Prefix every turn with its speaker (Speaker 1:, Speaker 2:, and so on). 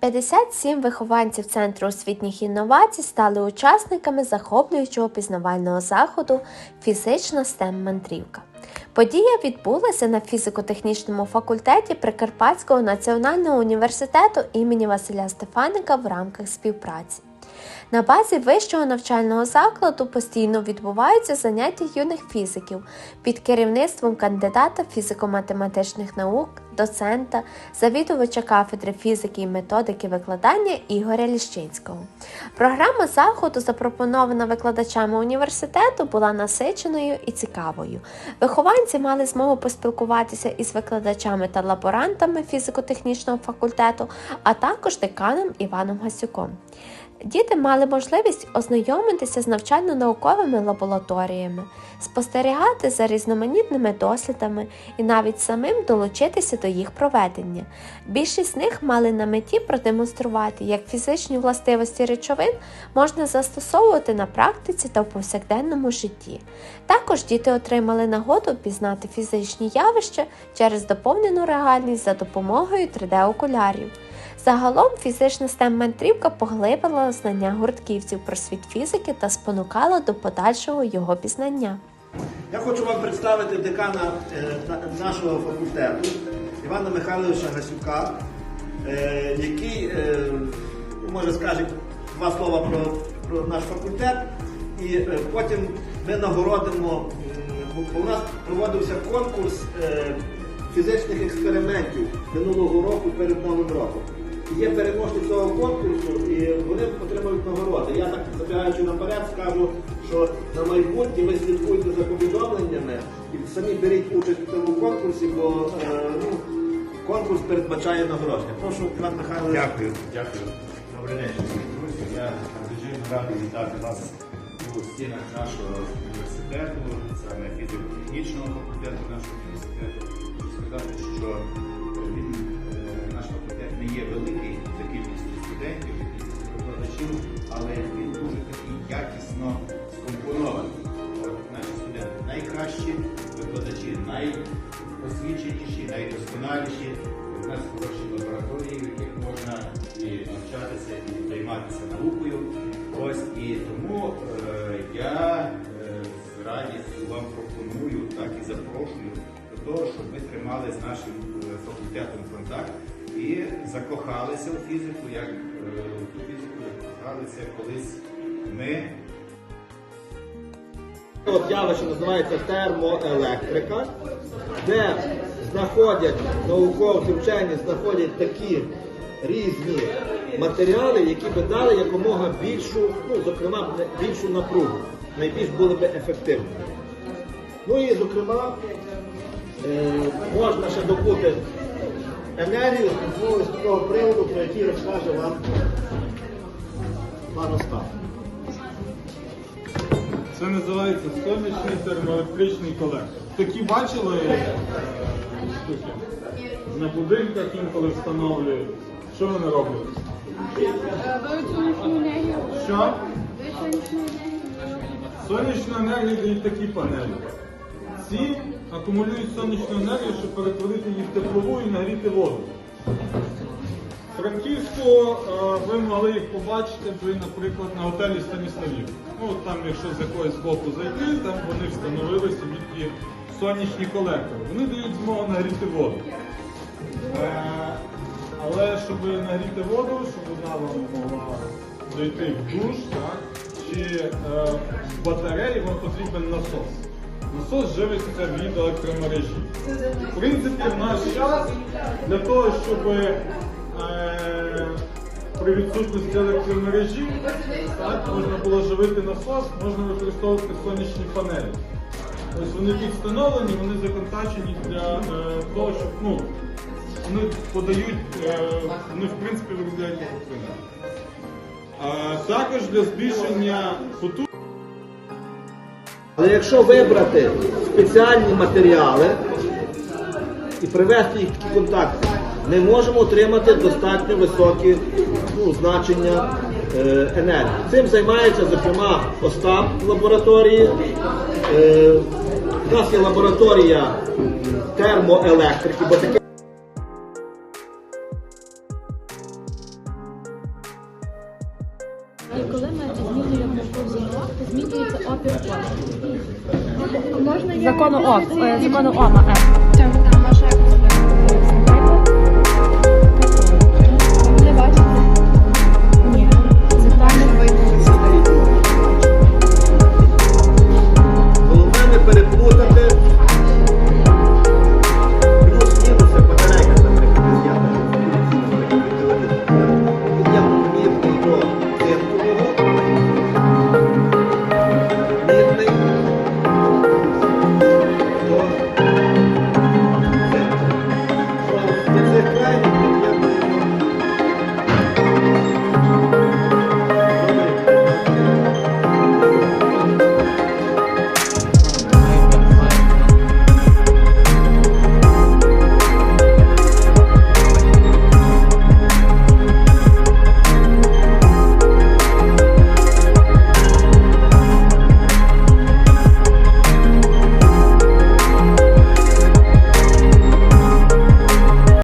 Speaker 1: 57 вихованців Центру освітніх інновацій стали учасниками захоплюючого пізнавального заходу Фізична STEM мандрівка. Подія відбулася на фізико-технічному факультеті Прикарпатського національного університету імені Василя Стефаника в рамках співпраці. На базі вищого навчального закладу постійно відбуваються заняття юних фізиків під керівництвом кандидата фізико-математичних наук, доцента, завідувача кафедри фізики і методики викладання Ігоря Ліщинського. Програма заходу, запропонована викладачами університету, була насиченою і цікавою. Вихованці мали змогу поспілкуватися із викладачами та лаборантами фізико-технічного факультету, а також деканом Іваном Гасюком. Діти мали можливість ознайомитися з навчально-науковими лабораторіями, спостерігати за різноманітними дослідами і навіть самим долучитися до їх проведення. Більшість з них мали на меті продемонструвати, як фізичні властивості речовин можна застосовувати на практиці та в повсякденному житті. Також діти отримали нагоду пізнати фізичні явища через доповнену реальність за допомогою 3D-окулярів. Загалом фізична STEM мандрівка поглибила знання гуртківців про світ фізики та спонукала до подальшого його пізнання.
Speaker 2: Я хочу вам представити декана е, нашого факультету Івана Михайловича Гасюка, е, який е, може скаже два слова про, про наш факультет, і потім ми нагородимо. У нас проводився конкурс фізичних експериментів минулого року перед Новим роком. Є переможці цього конкурсу, і вони отримують нагороди. Я так забігаючи наперед, скажу, що на майбутнє ви слідкуйте за повідомленнями і самі беріть участь у цьому конкурсі, бо е, ну, конкурс передбачає нагородження. Прошу, Іван Михайлович.
Speaker 3: Дякую, дякую. Добрий день, друзі. Я дуже радий вітати вас у стінах нашого університету, саме фізико-технічного факультету нашого університету. Хочу сказати, що він, є великий за кількістю студентів, за кількістю викладачів, але він дуже такий якісно скомпонований. От Наші студенти найкращі викладачі, найосвіченіші, найдосконаліші. У нас хороші лабораторії, в яких можна і навчатися, і займатися наукою. Ось і тому е, я е, з радістю вам пропоную, так і запрошую до того, щоб ви тримали з нашим е, факультетом контакт і закохалися у фізику, як е, в ту фізику, як колись ми.
Speaker 2: От явище називається термоелектрика, де знаходять науковці, вчені знаходять такі різні матеріали, які би дали якомога більшу, ну, зокрема, більшу напругу, найбільш були би ефективними. Ну і, зокрема, е, можна ще добути енергію з такого приводу, про який розкаже вам пан Остап.
Speaker 4: Це називається сонячний термоелектричний колектор. Такі бачили е, штуки? На будинках інколи встановлюють. Що вони роблять? Що?
Speaker 5: Сонячну енергію
Speaker 4: дають такі панелі. Ці акумулюють сонячну енергію, щоб перетворити її в теплову і нагріти воду. Франківську е, ви могли їх побачити, ви, наприклад, на готелі Станіславів. Ну, там, якщо з якогось боку зайти, там вони встановили собі ті сонячні колектори. Вони дають змогу нагріти воду. Е, але щоб нагріти воду, щоб вона вам могла дойти в душ, так, чи е, в батареї вам потрібен насос. Насос живиться від електромережі. В принципі, в наш час для того, щоб е, при відсутності електромережі так, можна було живити насос, можна використовувати сонячні панелі. Ось вони тут встановлені, вони законтачені для е, того, щоб ну, вони подають, е, вони в принципі виробляють також для збільшення потужності.
Speaker 2: Але якщо вибрати спеціальні матеріали і привести їх в такі контакти, ми можемо отримати достатньо високі ну, значення е, енергії. Цим займається, зокрема, Остап лабораторії. Е, у нас є лабораторія термоелектрики, бо таке
Speaker 6: коли ми змінюємо то змінюється опір.
Speaker 5: Можна
Speaker 6: Закону е, закону Ома. е.
Speaker 5: Так, так.